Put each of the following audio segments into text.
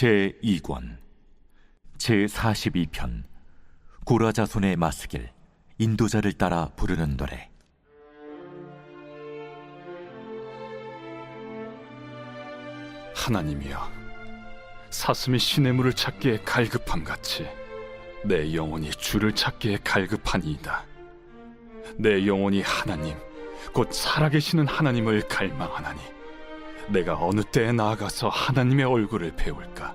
제 2권 제 42편 고라자손의 마스길 인도자를 따라 부르는 노래. 하나님이여 사슴이 시냇물을 찾기에 갈급함 같이 내 영혼이 주를 찾기에 갈급하니이다. 내 영혼이 하나님 곧 살아계시는 하나님을 갈망하나니 내가 어느 때에 나아가서 하나님의 얼굴을 배울까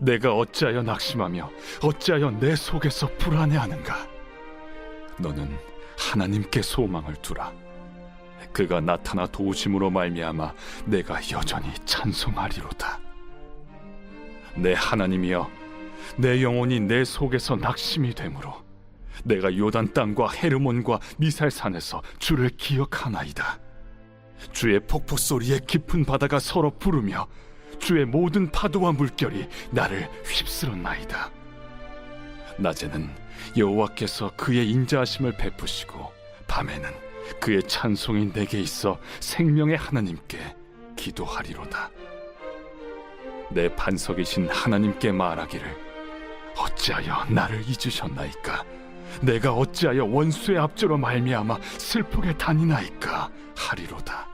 내가 어찌하여 낙심하며 어찌하여 내 속에서 불안해하는가? 너는 하나님께 소망을 두라. 그가 나타나 도우심으로 말미암아 내가 여전히 찬송하리로다. 내 하나님이여 내 영혼이 내 속에서 낙심이 되므로 내가 요단 땅과 헤르몬과 미살산에서 주를 기억하나이다 주의 폭포 소리에 깊은 바다가 서로 부르며 주의 모든 파도와 물결이 나를 휩쓸었나이다. 낮에는 여호와께서 그의 인자하심을 베푸시고 밤에는 그의 찬송이 내게 있어 생명의 하나님께 기도하리로다. 내 반석이신 하나님께 말하기를 어찌하여 나를 잊으셨나이까? 내가 어찌하여 원수의 앞조로 말미암아 슬프게 다니나이까? 하리로다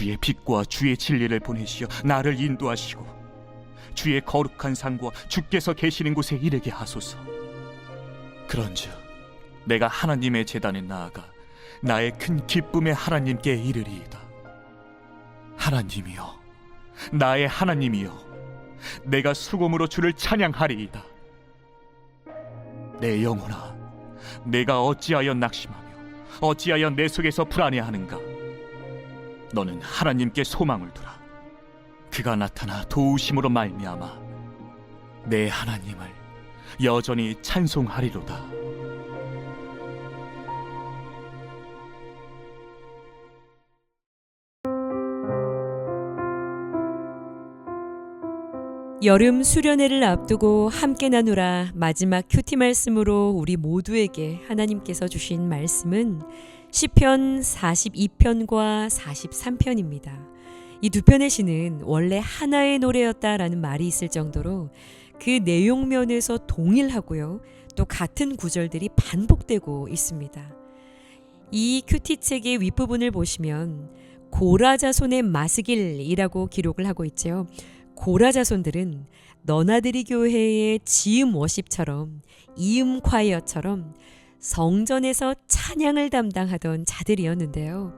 주의 빛과 주의 진리를 보내시어 나를 인도하시고 주의 거룩한 상과 주께서 계시는 곳에 이르게 하소서. 그런즉 내가 하나님의 제단에 나아가 나의 큰 기쁨의 하나님께 이르리이다. 하나님이여, 나의 하나님이여, 내가 수금으로 주를 찬양하리이다. 내 영혼아, 내가 어찌하여 낙심하며 어찌하여 내 속에서 불안해하는가? 너는 하나님께 소망을 두라. 그가 나타나 도우심으로 말미암아 내 하나님을 여전히 찬송하리로다. 여름 수련회를 앞두고 함께 나누라 마지막 큐티 말씀으로 우리 모두에게 하나님께서 주신 말씀은 시편 42편과 43편입니다. 이 두 편의 시는 원래 하나의 노래였다라는 말이 있을 정도로 그 내용면에서 동일하고요. 또 같은 구절들이 반복되고 있습니다. 이 큐티 책의 윗부분을 보시면 고라자손의 마스길이라고 기록을 하고 있죠. 고라자손들은 너나들이 교회의 지음 워십처럼 이음 콰이어처럼 성전에서 찬양을 담당하던 자들이었는데요.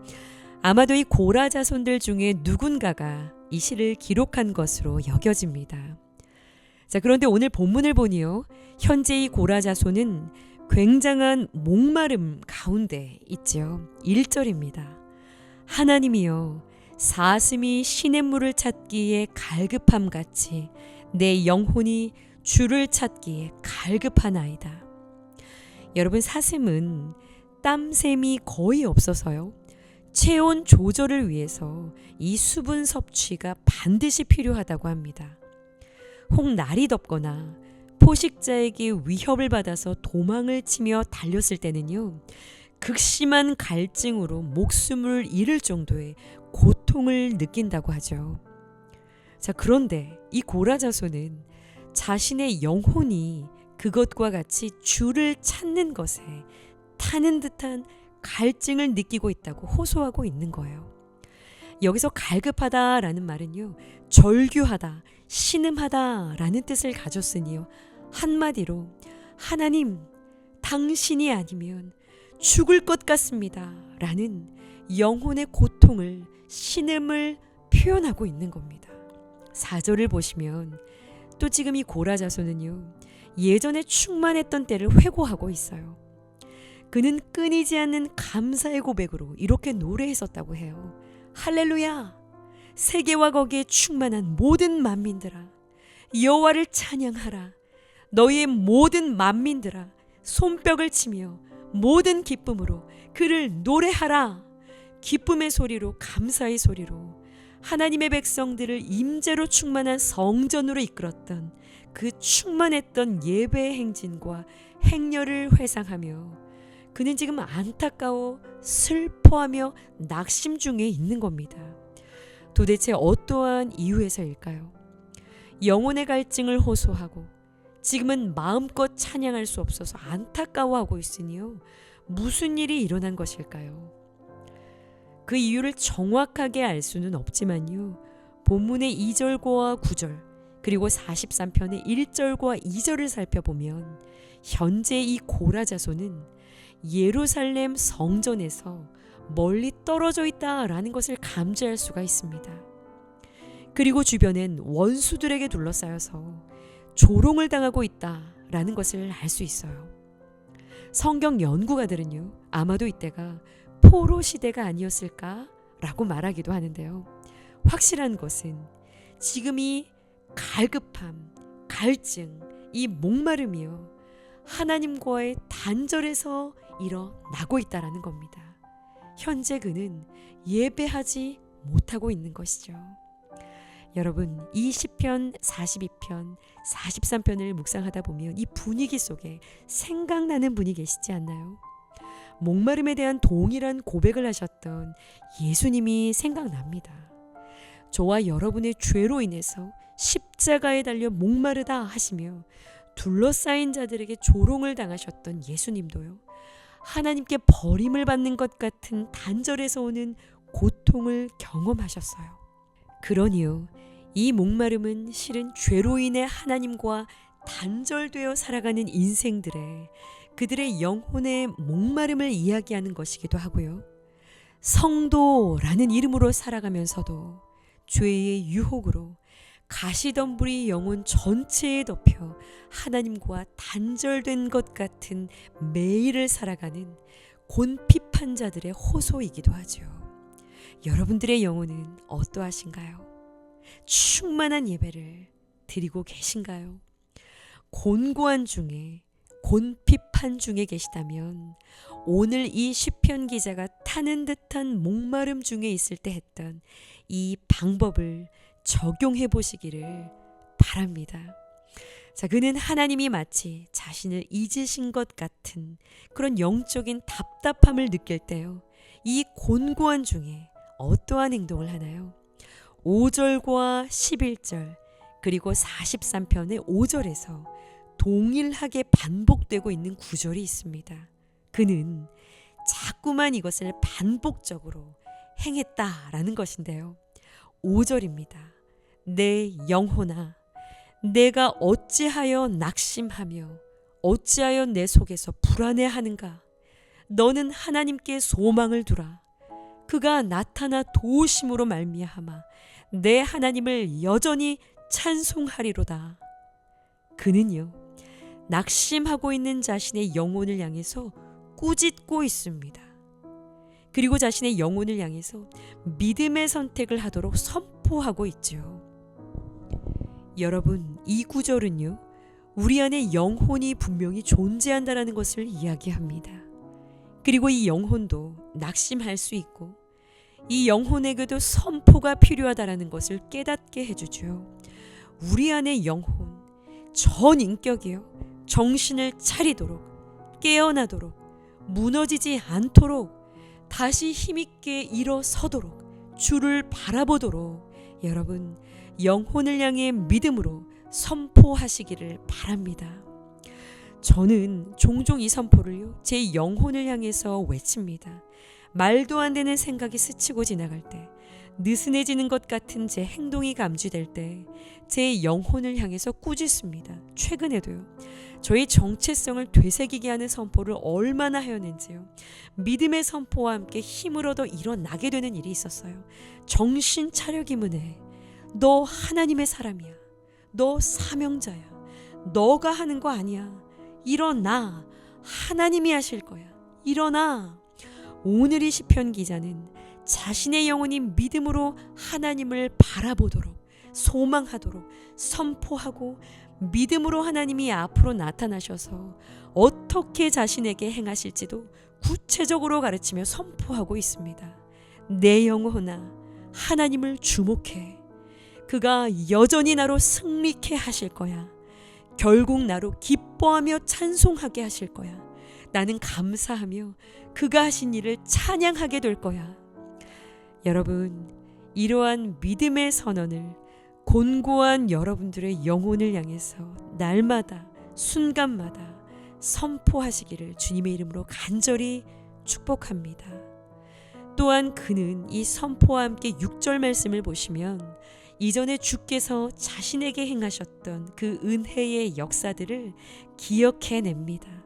아마도 이 고라 자손들 중에 누군가가 이 시를 기록한 것으로 여겨집니다. 자, 그런데 오늘 본문을 보니요. 현재 이 고라 자손은 굉장한 목마름 가운데 있죠. 1절입니다. 하나님이여 사슴이 시냇물을 찾기에 갈급함 같이 내 영혼이 주를 찾기에 갈급하나이다. 여러분 사슴은 땀샘이 거의 없어서요. 체온 조절을 위해서 이 수분 섭취가 반드시 필요하다고 합니다. 혹 날이 덥거나 포식자에게 위협을 받아서 도망을 치며 달렸을 때는요. 극심한 갈증으로 목숨을 잃을 정도의 고통을 느낀다고 하죠. 자, 그런데 이 고라자손은 자신의 영혼이 그것과 같이 주를 찾는 것에 타는 듯한 갈증을 느끼고 있다고 호소하고 있는 거예요. 여기서 갈급하다라는 말은요, 절규하다, 신음하다라는 뜻을 가졌으니요. 한마디로 하나님, 당신이 아니면 죽을 것 같습니다. 라는 영혼의 고통을 신음을 표현하고 있는 겁니다. 4절을 보시면 또 지금 이 고라자손은요. 예전에 충만했던 때를 회고하고 있어요. 그는 끊이지 않는 감사의 고백으로 이렇게 노래했었다고 해요. 할렐루야! 세계와 거기에 충만한 모든 만민들아 여호와를 찬양하라. 너희의 모든 만민들아 손뼉을 치며 모든 기쁨으로 그를 노래하라. 기쁨의 소리로 감사의 소리로 하나님의 백성들을 임재로 충만한 성전으로 이끌었던 그 충만했던 예배의 행진과 행렬을 회상하며 그는 지금 안타까워 슬퍼하며 낙심 중에 있는 겁니다. 도대체 어떠한 이유에서일까요? 영혼의 갈증을 호소하고 지금은 마음껏 찬양할 수 없어서 안타까워하고 있으니요. 무슨 일이 일어난 것일까요? 그 이유를 정확하게 알 수는 없지만요. 본문의 2절과 9절 그리고 43편의 1절과 2절을 살펴보면 현재 이 고라 자손은 예루살렘 성전에서 멀리 떨어져 있다라는 것을 감지할 수가 있습니다. 그리고 주변엔 원수들에게 둘러싸여서 조롱을 당하고 있다라는 것을 알 수 있어요. 성경 연구가들은요, 아마도 이때가 포로 시대가 아니었을까라고 말하기도 하는데요. 확실한 것은 지금 이 갈급함, 갈증, 이 목마름이요. 하나님과의 단절에서 일어나고 있다라는 겁니다. 현재 그는 예배하지 못하고 있는 것이죠. 여러분, 이 시편 42편, 43편을 묵상하다 보면 이 분위기 속에 생각나는 분이 계시지 않나요? 목마름에 대한 동일한 고백을 하셨던 예수님이 생각납니다. 저와 여러분의 죄로 인해서 십자가에 달려 목마르다 하시며 둘러싸인 자들에게 조롱을 당하셨던 예수님도요. 하나님께 버림을 받는 것 같은 단절에서 오는 고통을 경험하셨어요. 그러니요. 이 목마름은 실은 죄로 인해 하나님과 단절되어 살아가는 인생들의 그들의 영혼의 목마름을 이야기하는 것이기도 하고요. 성도라는 이름으로 살아가면서도 죄의 유혹으로 가시덤불이 영혼 전체에 덮여 하나님과 단절된 것 같은 매일을 살아가는 곤핍한 자들의 호소이기도 하죠. 여러분들의 영혼은 어떠하신가요? 충만한 예배를 드리고 계신가요? 곤고한 중에 곤핍한 중에 계시다면 오늘 이 시편 기자가 타는 듯한 목마름 중에 있을 때 했던 이 방법을 적용해 보시기를 바랍니다. 자, 그는 하나님이 마치 자신을 잊으신 것 같은 그런 영적인 답답함을 느낄 때요. 이 곤고한 중에 어떠한 행동을 하나요? 5절과 11절 그리고 43편의 5절에서 동일하게 반복되고 있는 구절이 있습니다. 그는 자꾸만 이것을 반복적으로 행했다라는 것인데요. 5절입니다. 내 영혼아, 내가 어찌하여 낙심하며 어찌하여 내 속에서 불안해하는가? 너는 하나님께 소망을 두라. 그가 나타나 도우심으로 말미암아 내 하나님을 여전히 찬송하리로다. 그는요. 낙심하고 있는 자신의 영혼을 향해서 꾸짖고 있습니다. 그리고 자신의 영혼을 향해서 믿음의 선택을 하도록 선포하고 있죠. 여러분, 이 구절은요. 우리 안에 영혼이 분명히 존재한다라는 것을 이야기합니다. 그리고 이 영혼도 낙심할 수 있고 이 영혼에게도 선포가 필요하다라는 것을 깨닫게 해주죠. 우리 안의 영혼, 전 인격이요. 정신을 차리도록, 깨어나도록, 무너지지 않도록, 다시 힘있게 일어서도록, 주를 바라보도록 여러분 영혼을 향해 믿음으로 선포하시기를 바랍니다. 저는 종종 이 선포를요, 제 영혼을 향해서 외칩니다. 말도 안 되는 생각이 스치고 지나갈 때, 느슨해지는 것 같은 제 행동이 감지될 때, 제 영혼을 향해서 꾸짖습니다. 최근에도요, 저의 정체성을 되새기게 하는 선포를 얼마나 하였는지요. 믿음의 선포와 함께 힘을 얻어 일어나게 되는 일이 있었어요. 정신 차려 기문에, 너 하나님의 사람이야. 너 사명자야. 너가 하는 거 아니야. 일어나. 하나님이 하실 거야. 일어나. 오늘 이 시편 기자는 자신의 영혼이 믿음으로 하나님을 바라보도록 소망하도록 선포하고 믿음으로 하나님이 앞으로 나타나셔서 어떻게 자신에게 행하실지도 구체적으로 가르치며 선포하고 있습니다. 내 영혼아 하나님을 주목해. 그가 여전히 나로 승리케 하실 거야. 결국 나로 기뻐하며 찬송하게 하실 거야. 나는 감사하며 그가 하신 일을 찬양하게 될 거야. 여러분, 이러한 믿음의 선언을 곤고한 여러분들의 영혼을 향해서 날마다 순간마다 선포하시기를 주님의 이름으로 간절히 축복합니다. 또한 그는 이 선포와 함께 6절 말씀을 보시면 이전에 주께서 자신에게 행하셨던 그 은혜의 역사들을 기억해냅니다.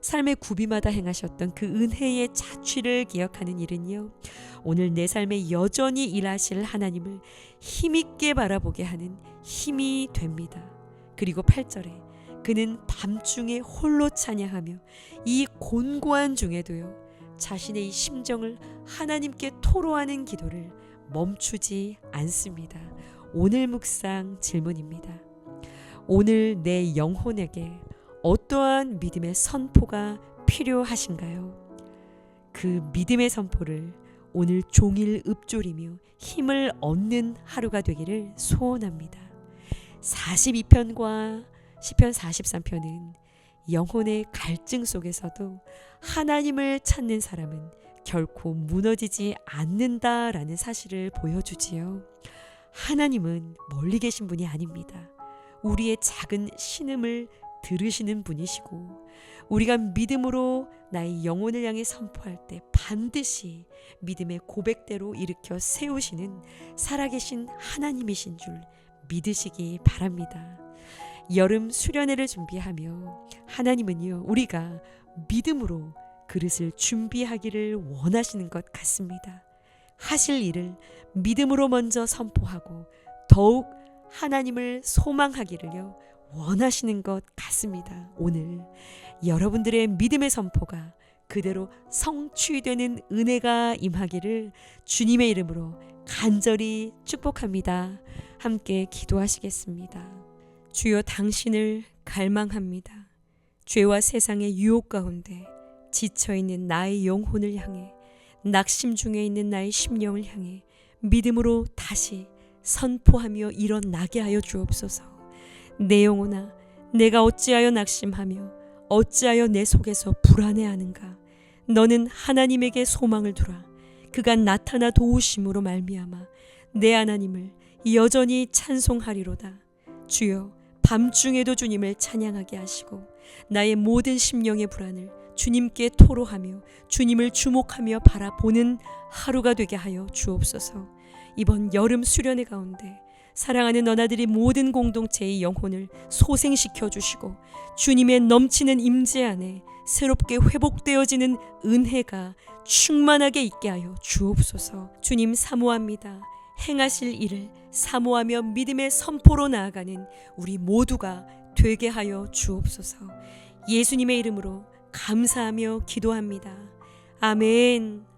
삶의 구비마다 행하셨던 그 은혜의 자취를 기억하는 일은요. 오늘 내 삶에 여전히 일하실 하나님을 힘있게 바라보게 하는 힘이 됩니다. 그리고 8절에 그는 밤중에 홀로 찬양하며 이 곤고한 중에도요. 자신의 이 심정을 하나님께 토로하는 기도를 멈추지 않습니다. 오늘 묵상 질문입니다. 오늘 내 영혼에게 어떠한 믿음의 선포가 필요하신가요? 그 믿음의 선포를 오늘 종일 읊조리며 힘을 얻는 하루가 되기를 소원합니다. 42편과 시편 43편은 영혼의 갈증 속에서도 하나님을 찾는 사람은 결코 무너지지 않는다라는 사실을 보여주지요. 하나님은 멀리 계신 분이 아닙니다. 우리의 작은 신음을 들으시는 분이시고 우리가 믿음으로 나의 영혼을 향해 선포할 때 반드시 믿음의 고백대로 일으켜 세우시는 살아계신 하나님이신 줄 믿으시기 바랍니다. 여름 수련회를 준비하며 하나님은요 우리가 믿음으로 그릇을 준비하기를 원하시는 것 같습니다. 하실 일을 믿음으로 먼저 선포하고 더욱 하나님을 소망하기를요 원하시는 것 같습니다. 오늘 여러분들의 믿음의 선포가 그대로 성취되는 은혜가 임하기를 주님의 이름으로 간절히 축복합니다. 함께 기도하시겠습니다. 주여 당신을 갈망합니다. 죄와 세상의 유혹 가운데 지쳐 있는 나의 영혼을 향해 낙심 중에 있는 나의 심령을 향해 믿음으로 다시 선포하며 일어나게 하여 주옵소서. 내 영혼아, 내가 어찌하여 낙심하며 어찌하여 내 속에서 불안해하는가? 너는 하나님에게 소망을 두라. 그가 나타나 도우심으로 말미암아 내 하나님을 여전히 찬송하리로다. 주여, 밤중에도 주님을 찬양하게 하시고 나의 모든 심령의 불안을 주님께 토로하며 주님을 주목하며 바라보는 하루가 되게 하여 주옵소서. 이번 여름 수련회 가운데 사랑하는 너나들이 모든 공동체의 영혼을 소생시켜 주시고 주님의 넘치는 임재 안에 새롭게 회복되어지는 은혜가 충만하게 있게 하여 주옵소서. 주님 사모합니다. 행하실 일을 사모하며 믿음의 선포로 나아가는 우리 모두가 되게 하여 주옵소서. 예수님의 이름으로 감사하며 기도합니다. 아멘.